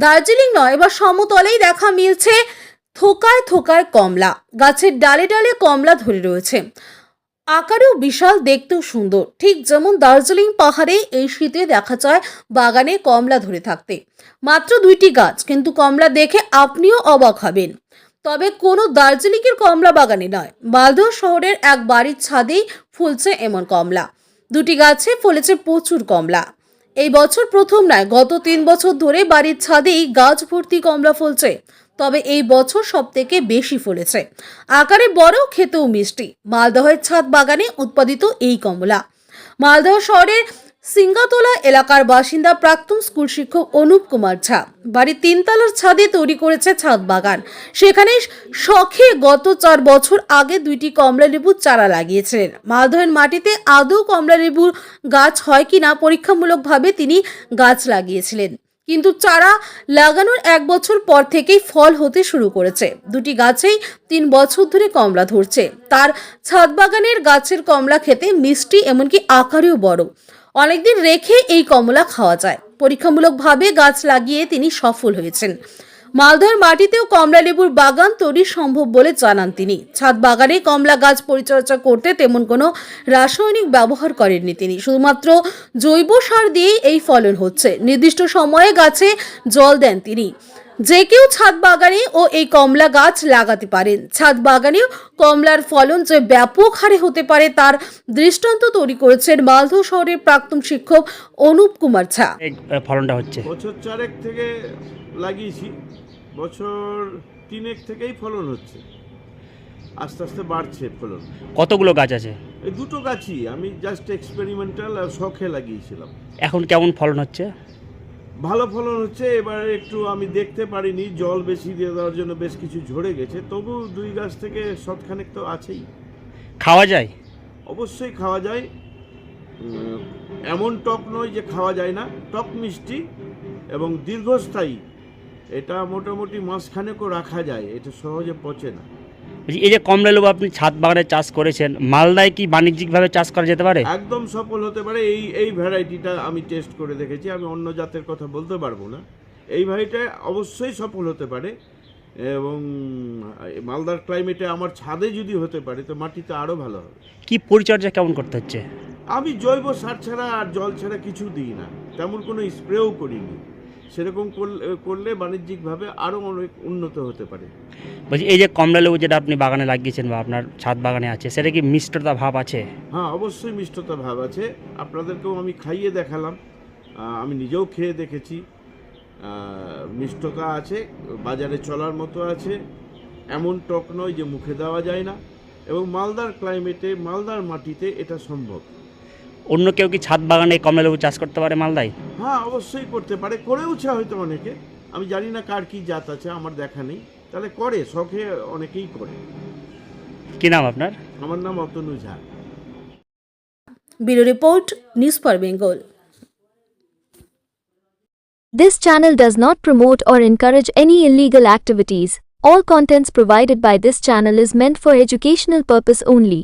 দার্জিলিং নয়, এবার সমতলেই দেখা মিলছে থোকায় থোকায় কমলা। গাছের ডালে ডালে কমলা ধরে রয়েছে। আকারেও বিশাল, দেখতেও সুন্দর। ঠিক যেমন দার্জিলিং পাহাড়ে এই শীতে দেখা যায় বাগানে কমলা ধরে থাকতে। মাত্র দুইটি গাছ, কিন্তু কমলা দেখে আপনিও অবাক হবেন। তবে কোনো দার্জিলিংয়ের কমলা বাগানে নয়, মালদহ শহরের এক বাড়ির ছাদেই ফুলছে এমন কমলা। দুটি গাছে ফলেছে প্রচুর কমলা। এই বছর প্রথম নয়, গত তিন বছর ধরে বাড়ির ছাদেই গাছ ভর্তি কমলা ফলছে। তবে এই বছর সব থেকে বেশি ফলেছে। আকারে বড়, খেতেও মিষ্টি। মালদহের ছাদ বাগানে উৎপাদিত এই কমলা। মালদহ শহরের সিঙ্গাতলা এলাকার বাসিন্দা প্রাক্তন স্কুল শিক্ষক অনুপ কুমার ঝা বাড়ির তিনতলার ছাদে তৈরি করেছে ছাদ বাগান। সেখানে শখে গত চার বছর আগে দুইটি কমলা লেবুর চারা লাগিয়েছিলেন। মালদহের মাটিতে আদৌ কমলা লেবুর গাছ হয় কিনা পরীক্ষামূলকভাবে তিনি গাছ লাগিয়েছিলেন। কিন্তু চারা লাগানোর এক বছর পর থেকেই ফল হতে শুরু করেছে। দুটি গাছেই তিন বছর ধরে কমলা ধরছে। তার ছাদ বাগানের গাছের কমলা খেতে মিষ্টি, এমনকি আকারেও বড়। অনেকদিন রেখে এই কমলা খাওয়া যায়। পরীক্ষামূলকভাবে গাছ লাগিয়ে তিনি সফল হয়েছেন। মালদহের মাটিতেও কমলা লেবুর বাগান তৈরি সম্ভব বলে জানান তিনি। ছাদ বাগানে কমলা গাছ পরিচর্যা করতে তেমন কোনো রাসায়নিক ব্যবহার করেননি তিনি। শুধুমাত্র জৈব সার দিয়েই এই ফলন হচ্ছে। নির্দিষ্ট সময়ে গাছে জল দেন তিনি। যে কেউ ছাদ বাগানে ও এই কমলা গাছ লাগাতে পারেন। ছাদ বাগানেও কমলার ফলন যে ব্যাপক হারে হতে পারে তার দৃষ্টান্ত তৈরি করেছেন মালদহ শহরের প্রাক্তন শিক্ষক অনুপ কুমার ঝা। এই ফলনটা হচ্ছে। বছর চারেক থেকে লাগিয়েছি বছর তিনেক থেকেই ফলন হচ্ছে। আস্তে আস্তে বাড়ছে ফলন। কতগুলো গাছ আছে? এই দুটো গাছই আমি জাস্ট এক্সপেরিমেন্টাল আর শখে লাগিয়েছিলাম। এখন কেমন ফলন হচ্ছে? ভালো ফলন হচ্ছে এবারে একটু আমি দেখতে পারিনি জল বেশি দিয়ে দেওয়ার জন্য বেশ কিছু ঝরে গেছে তবু দুই গাছ থেকে শতখানেক তো আছেই। খাওয়া যায়? অবশ্যই খাওয়া যায়। এমন টক নয় যে খাওয়া যায় না টক মিষ্টি এবং দীর্ঘস্থায়ী এটা মোটামুটি মাসখানেকও রাখা যায় এটা সহজে পচে না। এই যে কমলা লেবু আপনি ছাদ বাগানে চাষ করেছেন মালদায় কি বাণিজ্যিকভাবে চাষ করা যেতে পারে? একদম সফল হতে পারে এই এই ভ্যারাইটিটা আমি টেস্ট করে দেখেছি আমি অন্য জাতের কথা বলতে পারব না। এই ভ্যারাইটি অবশ্যই সফল হতে পারে এবং মালদার ক্লাইমেটে আমার ছাদে যদি হতে পারে তো মাটিতে আরও ভালো হবে। কি পরিচর্যা কেমন করতে হচ্ছে? আমি জৈব সার ছাড়া আর জল ছাড়া কিছু দিই না তেমন কোনো স্প্রেও করিনি। সেরকম করলে বাণিজ্যিকভাবে আরও অনেক উন্নত হতে পারে। বলছি এই যে কমলা লেবু যেটা আপনি বাগানে লাগিয়েছেন বা আপনার ছাদ বাগানে আছে সেটা কি মিষ্টতা ভাব আছে? হ্যাঁ অবশ্যই মিষ্টতা ভাব আছে। আপনাদেরকেও আমি খাইয়ে দেখালাম। আমি নিজেও খেয়ে দেখেছি। মিষ্টতা আছে বাজারে চলার মতো আছে। এমন টক নয় যে মুখে দেওয়া যায় না। এবং মালদার ক্লাইমেটে মালদার মাটিতে এটা সম্ভব। অন্য কেউ কি ছাদ বাগানে কমলা লেবু চাষ করতে পারে মালদায় হ্যাঁ অবশ্যই করতে পারে করেওছে হয়তো অনেকে আমি জানি না কার কি জাত আছে আমার দেখা নেই তাহলে করে শখে অনেকেই করে কি নাম আপনার আমার নাম Atanu Jha bureau report news for Bengal This channel does not promote or encourage any illegal activities. All contents provided by this channel is meant for educational purpose only.